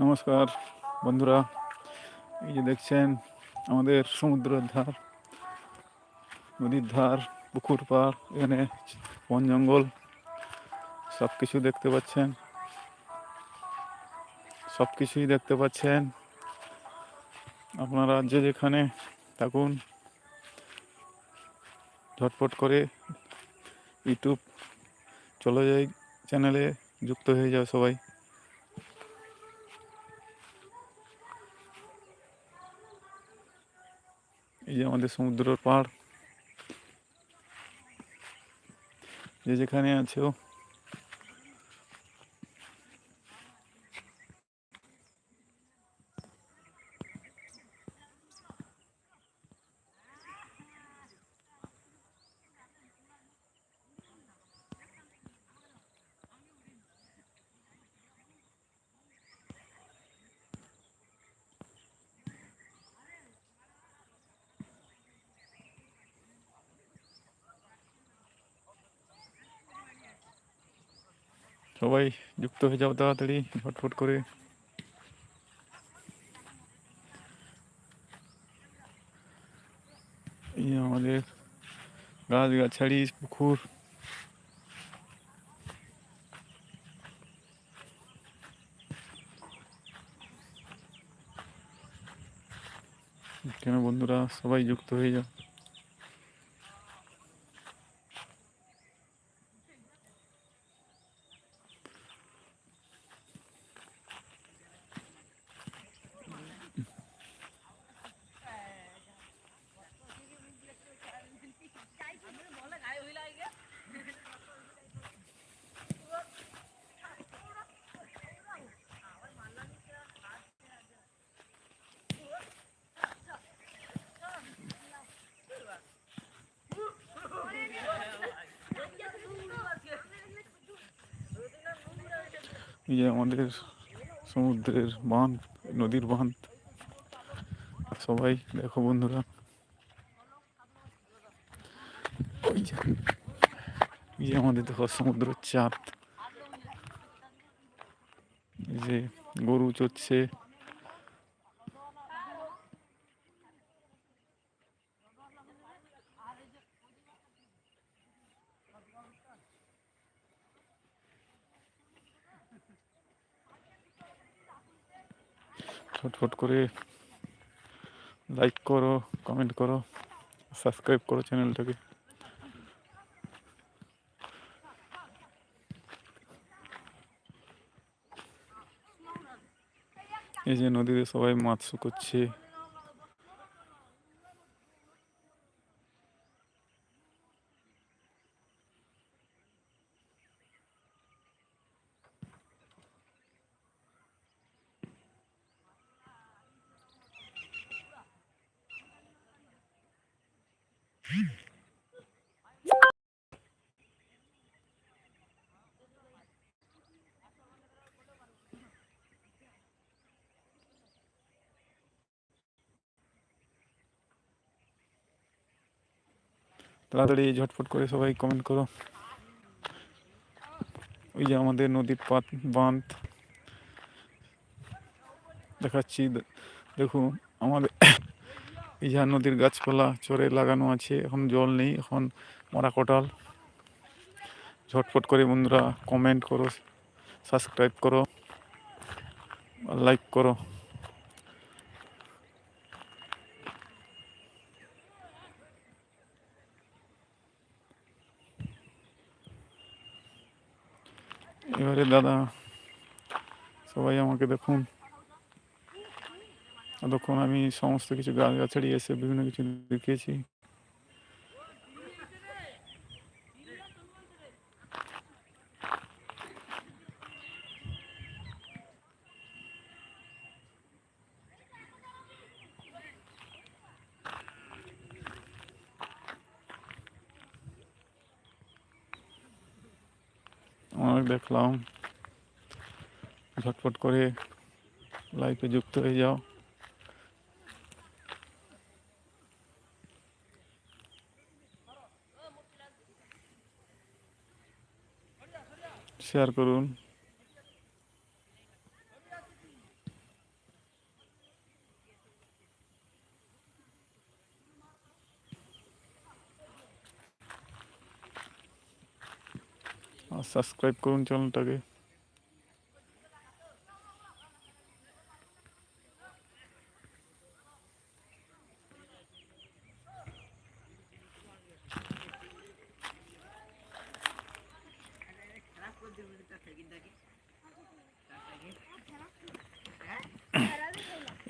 নমস্কার, বন্ধুরা। এই যে দেখছেন, আমাদের সমুদ্রের ধার, নদীর ধার, পুকুর পাড়, এখানে বন জঙ্গল সব কিছু দেখতে পাচ্ছেন। সব কিছুই দেখতে পাচ্ছেন। আপনারা যে যেখানে থাকুন, ঝটপট করে ইউটিউব চলে যাই, চ্যানেলে যুক্ত হয়ে যাও সবাই। আমাদের সমুদ্রের পাড়। যে যেখানে আছো সবাই যুক্ত হয়ে যাও তাড়াতাড়ি ফটফট করে। এই আমাদের গাছ গাছাড়ি পুকুর। কেন বন্ধুরা, সবাই যুক্ত হয়ে যাও। এই যে আমাদের সমুদ্রের বাঁধ, নদীর বাঁধ। সবাই, দেখো বন্ধুরা। ওই যে, এই আমাদের দেখো সমুদ্র এই যে গরু চড়ছে। ছটফট করে লাইক করো কমেন্ট করো সাবস্ক্রাইব করো চ্যানেলটাকে এই যে নদীতে সবাই মাছ শুকোচ্ছে তাড়াতাড়ি ঝটফট করে সবাই কমেন্ট করো। ওই যে আমাদের নদীর পাত, বাঁধ। দেখাচ্ছি দেখুন, আমাদের যে নদীর গাছপালা চরে লাগানো আছে। এখন জল নেই, এখন মরা কটাল। ঝটপট করে বন্ধুরা কমেন্ট করো সাবস্ক্রাইব করো লাইক করো। এবারে দাদা, সবাই আমাকে দেখুন। এতক্ষণ আমি সমস্ত কিছু গাছ গাছাড়ি এসে বিভিন্ন কিছু দেখিয়েছি। দেখলাম। ঝটপট করে লাইফে যুক্ত হয়ে যাও। शेयर कर सबस्क्राइब कर चैनल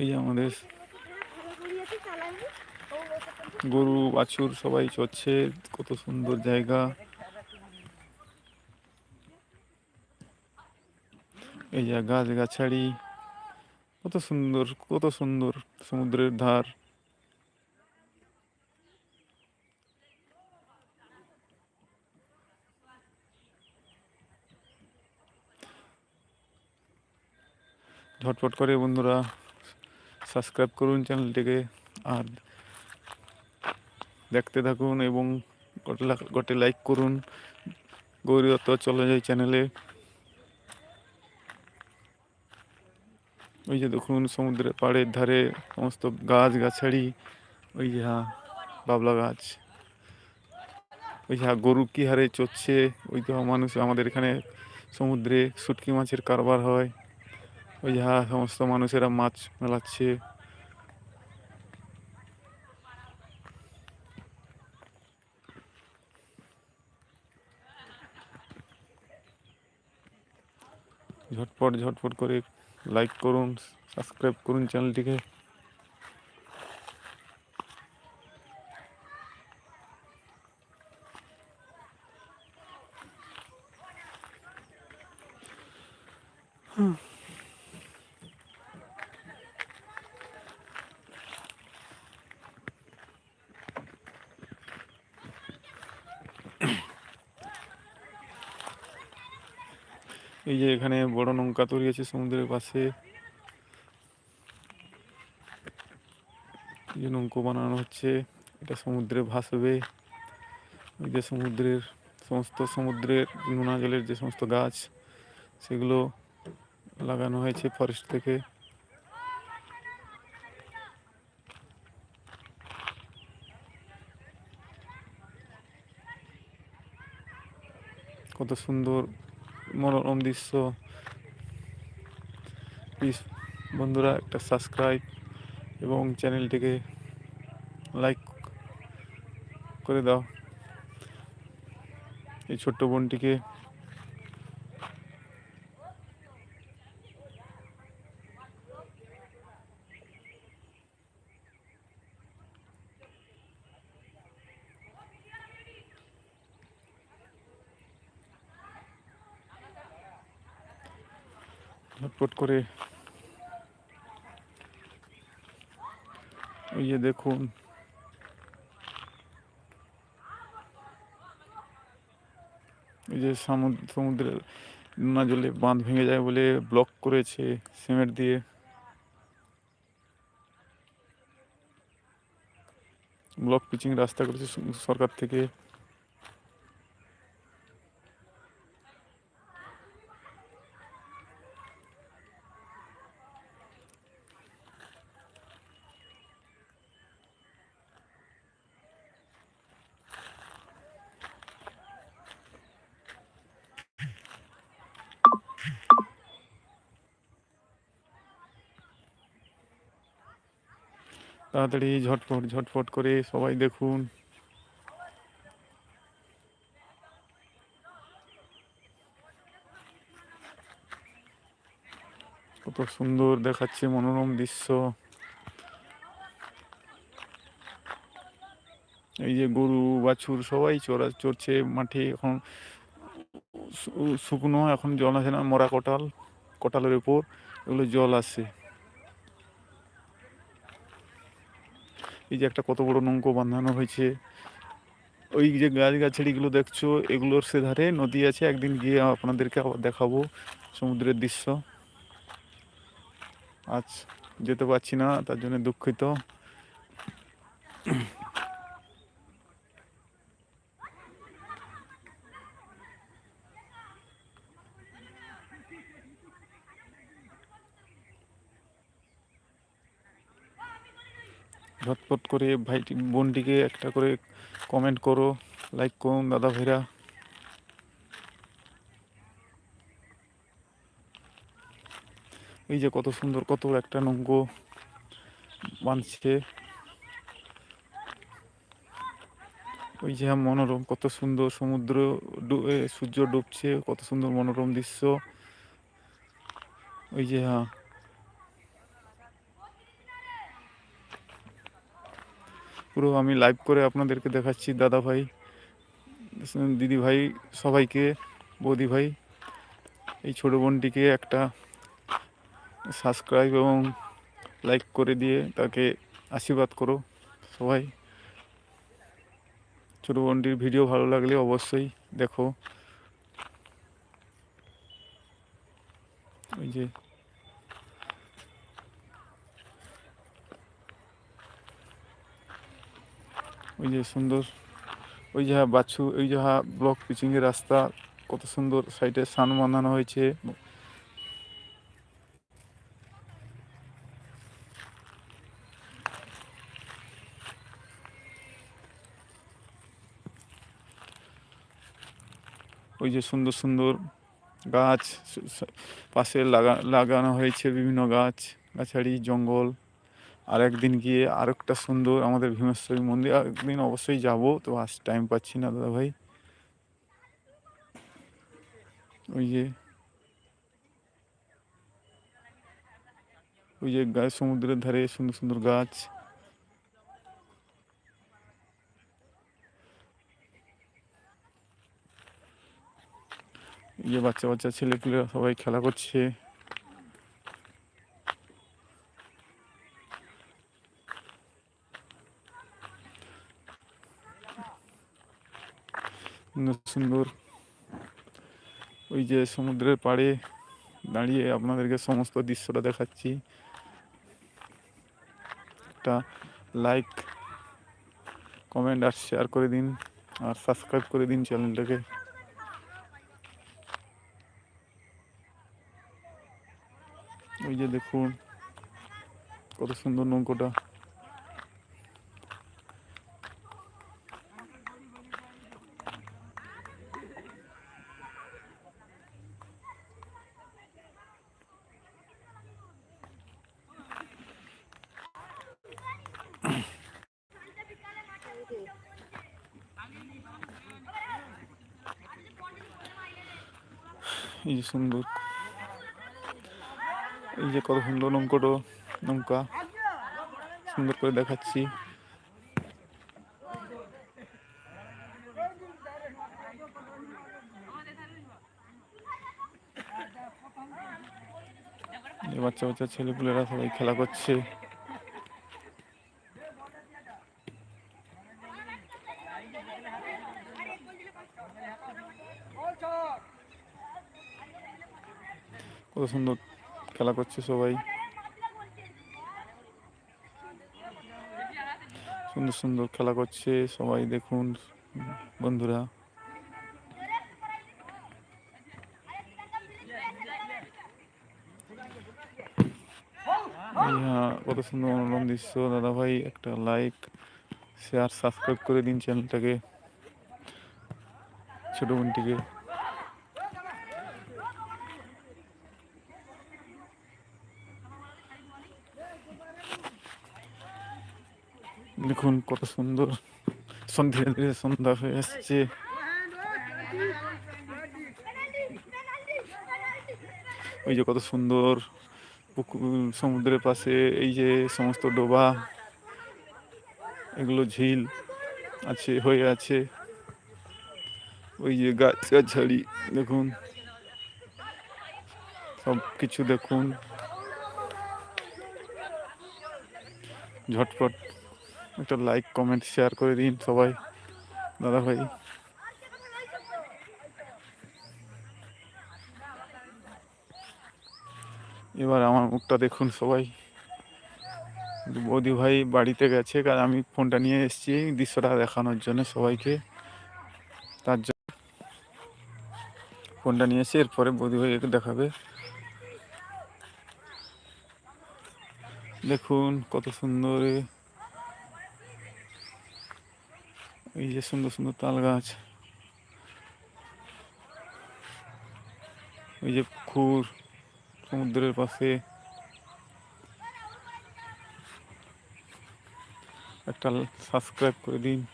এই যে আমাদের গরু, বাছুর সবাই চড়ছে, কত সুন্দর জায়গা। এই যে গাছ গাছাড়ি কত সুন্দর কত সুন্দর সমুদ্রের ধার। ঝটপট করে বন্ধুরা সাবস্ক্রাইব করুন চ্যানেলটিকে আর দেখতে থাকুন এবং গোটে লাইক করুন। গৌরীদত্ত চলে যায় চ্যানেলে ওই যে দেখুন সমুদ্রের পাড়ের ধারে সমস্ত গাছ গাছাড়ি ওই যে হ্যাঁ বাবলা গাছ। ওই যে হ্যাঁ গরু কি হারে চড়ছে? ওই তো মানুষ আমাদের এখানে সমুদ্রে শুটকি মাছের কারবার হয়। ওই হ্যাঁ সমস্ত মানুষেরা মাছ মেলাচ্ছে। ঝটপট ঝটপট করে লাইক করুন সাবস্ক্রাইব করুন চ্যানেলটিকে এই যে এখানে বড় নৌকা তৈরি আছে সমুদ্রের পাশে। যে নৌকো বানানো হচ্ছে, এটা সমুদ্রে ভাসবে। যে সমুদ্রের সমস্ত সমুদ্রের নোনা জলের যে সমস্ত গাছ, সেগুলো লাগানো হয়েছে ফরেস্ট থেকে। কত সুন্দর মনোরম দৃশ্য। প্লিজ বন্ধুরা একটা সাবস্ক্রাইব এবং চ্যানেলটিকে লাইক করে দাও। এই ছোট্ট বোনটিকে ঝটপট করে এই যে দেখুন। এই যে সমুদ্র সমুদ্রের নোনা জলে বাঁধ ভেঙে যায় বলে ব্লক করেছে সিমেন্ট দিয়ে। ব্লক পিচিং রাস্তা করেছে সরকার থেকে। তাড়াতাড়ি ঝটফট ঝটফট করে সবাই দেখুন। কত সুন্দর দেখাচ্ছে মনোরম দৃশ্য। এই যে গরু, বাছুর সবাই চড়া, চড়ছে মাঠে এখন। শুকনো, এখন জল আছে না, মরা কটাল, কটালের উপর, এগুলো জল আসে। এই যে একটা কত বড় নৌকো বাঁধানো হয়েছে। ওই যে গাছ গাছাড়িগুলো দেখছ, এগুলোর সেধারে নদী আছে। একদিন গিয়ে আপনাদেরকে আবার দেখাবো সমুদ্রের দৃশ্য। আজ যেতে পারছি না, তার জন্য দুঃখিত। ঝটপট করে ভাইটি, বোনটিকে একটা করে কমেন্ট করো লাইক করুন দাদা ভাইরা। এই যে কত সুন্দর, কত একটা নৌকো বাঁধছে। ওই যে মনোরম, কত সুন্দর সমুদ্র সূর্য ডুবছে, কত সুন্দর মনোরম দৃশ্য। ওই যে হ্যাঁ। পুরো আমি লাইভ করে আপনাদেরকে দেখাচ্ছি, দাদা ভাই, দিদি ভাই, সবাইকে, বৌদি ভাই, এই ছোট বোনটিকে একটা সাবস্ক্রাইব এবং লাইক করে দিয়ে তাকে আশীর্বাদ করো, সবাই। ছোট বোনটির ভিডিও ভালো লাগলে অবশ্যই দেখো। ওই যে ওই যে সুন্দর, ওই যাহা বাছু, ওই যাহা ব্লক পিচিংয়ের রাস্তা, কত সুন্দর সাইডে সান বাঁধানো হয়েছে। ওই যে সুন্দর সুন্দর গাছ পাশে লাগা, লাগানো হয়েছে বিভিন্ন গাছ গাছাড়ি জঙ্গল। আর একদিন গিয়ে আরেকটা সুন্দর আমাদের ভীমেশ্বরী মন্দির একদিন অবশ্যই যাব। তো আজ টাইম পাচ্ছি না দাদা ভাই ওই যে ওই যে গাছ সমুদ্রের ধারে সুন্দর সুন্দর গাছ। এই যে বাচ্চা বাচ্চা ছেলেপুলেরা সবাই খেলা করছে। সুন্দর। সুন্দর ওই যে সমুদ্রের পাড়ে দাঁড়িয়ে আপনাদেরকে সমস্ত দৃশ্যটা দেখাচ্ছি। একটা লাইক কমেন্ট আর শেয়ার করে দিন আর সাবস্ক্রাইব করে দিন চ্যানেলটাকে ওই যে দেখুন, কত সুন্দর নৌকোটা এই যে সুন্দর। এই যে কত সুন্দর নৌকোটো, নৌকা। সুন্দর করে দেখাচ্ছি। বাচ্চা বাচ্চা ছেলেপুলেরা সবাই খেলা করছে। কত সুন্দর খেলা করছে সবাই। সুন্দর সুন্দর খেলা করছে সবাই দেখুন, বন্ধুরা। কত সুন্দর মনোরম দৃশ্য। দাদা ভাই একটা লাইক শেয়ার সাবস্ক্রাইব করে দিন চ্যানেলটাকে ছোটো বোনটিকে। দেখুন কত সুন্দর। সন- ধীরে সন্ধ্যা হয়ে আসছে। ওই যে কত সুন্দর পুকুর, সমুদ্রের পাশে এই যে সমস্ত ডোবা, এগুলো ঝিল আছে, হয়ে আছে। ওই যে গাছ গাছাড়ি দেখুন। সব কিছু দেখুন। ঝটপট একটা লাইক কমেন্ট শেয়ার করে দিন সবাই। দাদা ভাই। এবার আমার মুখটা দেখুন সবাই। বৌদি ভাই বাড়িতে গেছে কারণ আমি ফোনটা নিয়ে এসেছি দৃশ্যটা দেখানোর জন্য সবাইকে। তার জন্য ফোনটা নিয়ে এসে এরপরে বৌদি ভাই দেখাবে। দেখুন কত সুন্দর এই যে সুন্দর সুন্দর তাল গাছ। ওই যে পুকুর, সমুদ্রের পাশে। একটা সাবস্ক্রাইব করে দিন।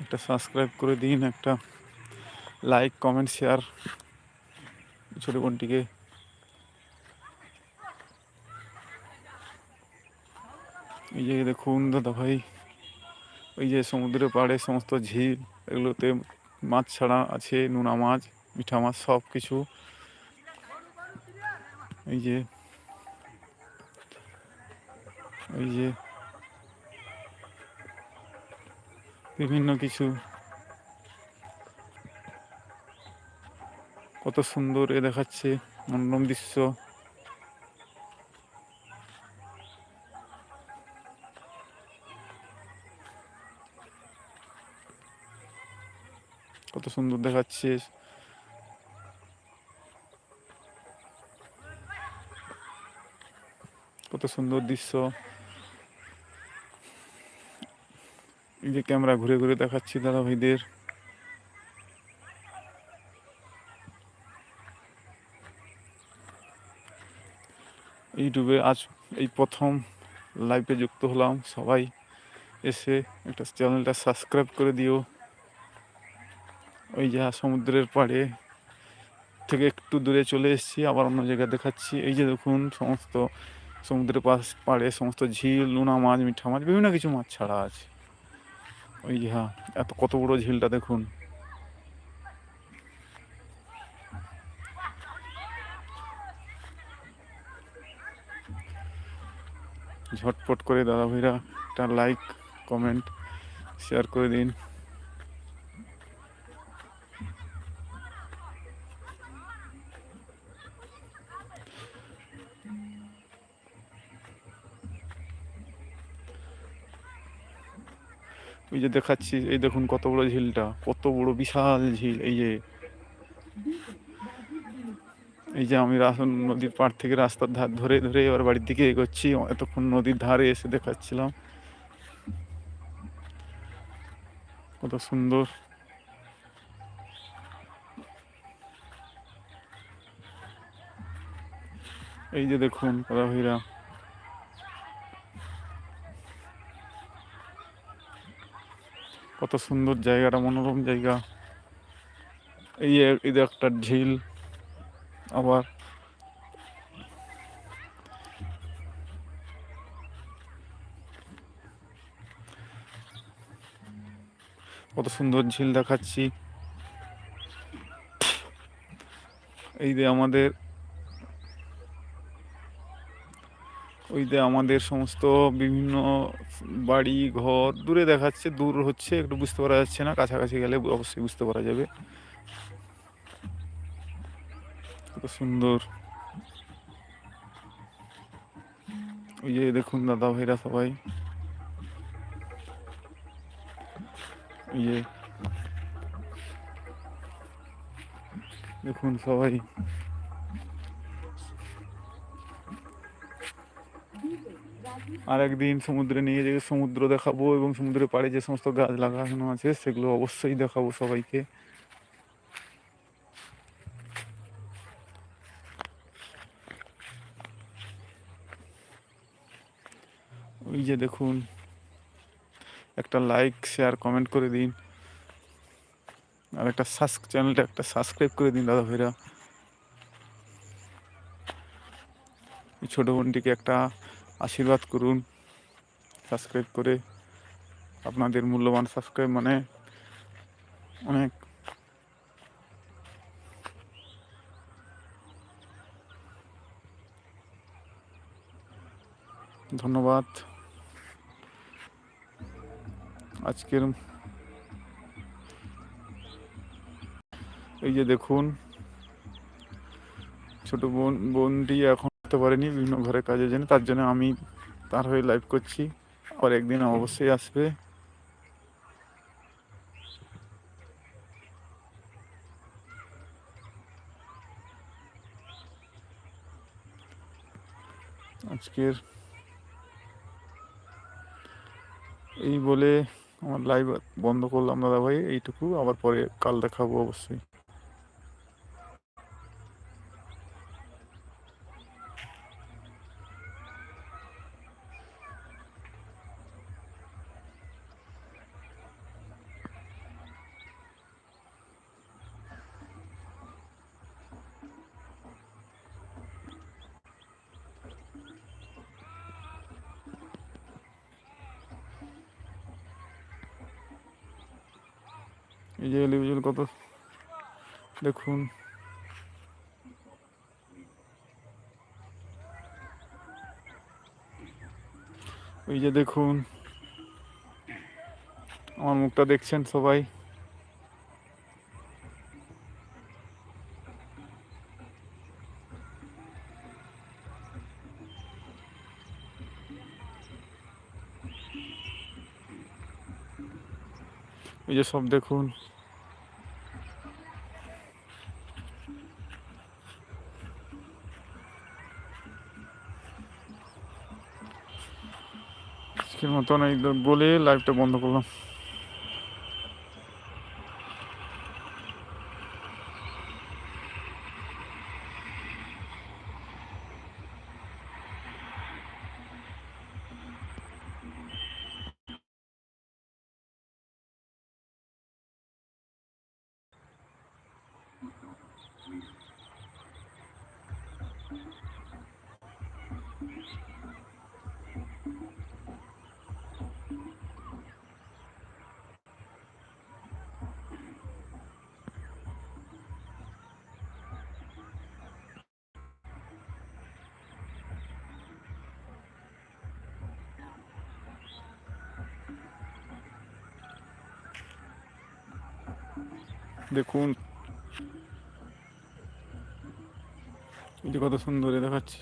একটা সাবস্ক্রাইব করে দিন, একটা লাইক, কমেন্ট, শেয়ার। ছোটো বোনটিকে এই যে দেখুন দাদা ভাই ওই যে সমুদ্রের পাড়ে সমস্ত ঝিল, এগুলোতে মাছ ছাড়া আছে, নোনা মাছ, মিঠা মাছ, সব কিছু। এই যে এই যে, বিভিন্ন কিছু। কত সুন্দর এ দেখাচ্ছে মনোরম দৃশ্য। কত সুন্দর দেখাচ্ছে কত সুন্দর দৃশ্য। এই যে ক্যামেরা ঘুরে ঘুরে দেখাচ্ছি দাদা ভাইদের ইউটিউবে আজ এই প্রথম লাইভে যুক্ত হলাম। সবাই এসে একটা চ্যানেলটা সাবস্ক্রাইব করে দিও। ওই যা সমুদ্রের পাড়ে থেকে একটু দূরে চলে এসেছি, আবার অন্য জায়গায় দেখাচ্ছি। এই যে দেখুন, সমস্ত সমুদ্রের পাশ পাড়ে সমস্ত ঝিল নোনা মাছ, মিঠা মাছ, বিভিন্ন কিছু মাছ ছাড়া আছে। ওই যে হ্যাঁ এত কত বড় ঝিলটা দেখুন। ঝটপট করে দাদা ভাইরা একটা লাইক কমেন্ট শেয়ার করে দিন। ওই যে দেখাচ্ছি, এই দেখুন কত বড় ঝিলটা, কত বড় বিশাল ঝিল, এই যে। এই যে আমি নদীর পাড় থেকে রাস্তার ধার ধরে ধরে এবার বাড়ির দিকে এগোচ্ছি, এতক্ষণ নদীর ধারে এসে দেখাচ্ছিলাম। কত সুন্দর। এই যে দেখুন দাদা কত সুন্দর জায়গাটা, মনোরম জায়গা। এই এই একটা ঝিল আবার কত সুন্দর ঝিল দেখাচ্ছি। এই যে আমাদের ওই যে আমাদের সমস্ত বিভিন্ন বাড়ি, ঘর দূরে দেখাচ্ছে, দূর হচ্ছে, একটু বুঝতে পারা যাচ্ছে না, কাছাকাছি গেলে অবশ্যই বুঝতে পারা যাবে। কত সুন্দর। ওই যে দেখুন দাদা ভাইরা সবাই। দেখুন সবাই। আর একদিন সমুদ্রে নিয়ে যেয়ে সমুদ্র দেখাবো এবং সমুদ্রের পাড়ে যে সমস্ত গাছ লাগানো আছে, সেগুলো অবশ্যই দেখাবো সবাইকে। ওই যে দেখুন, একটা লাইক শেয়ার কমেন্ট করে দিন। আর একটা সাবস্ক চ্যানেলটা একটা সাবস্ক্রাইব করে দিন, দাদা ভাইরা। ছোটো বোনটিকে একটা আশীর্বাদ করুন সাবস্ক্রাইব করে আপনাদের মূল্যবান সাবস্ক্রাইব মানে অনেক। ধন্যবাদ। আজকের এই যে দেখুন, ছোট বোন, বোনটি এখন করতে পারিনি, বিভিন্ন ঘরে কাজের জন্য। তার জন্য আমি তার হয়ে লাইভ করছি। আর একদিন অবশ্যই আসবে। আজকের এই বলে আমার লাইভ বন্ধ করলাম দাদা ভাই এইটুকু। আবার পরে কাল দেখাবো অবশ্যই। এই যে এলিভিজুয়াল কত? দেখুন। ওই যে দেখুন। আমার মুখটা দেখছেন সবাই? এই যে সব দেখুন। মতন এই বলে লাইভটা বন্ধ করলাম। দেখুন। এটি কত সুন্দর দেখাচ্ছে।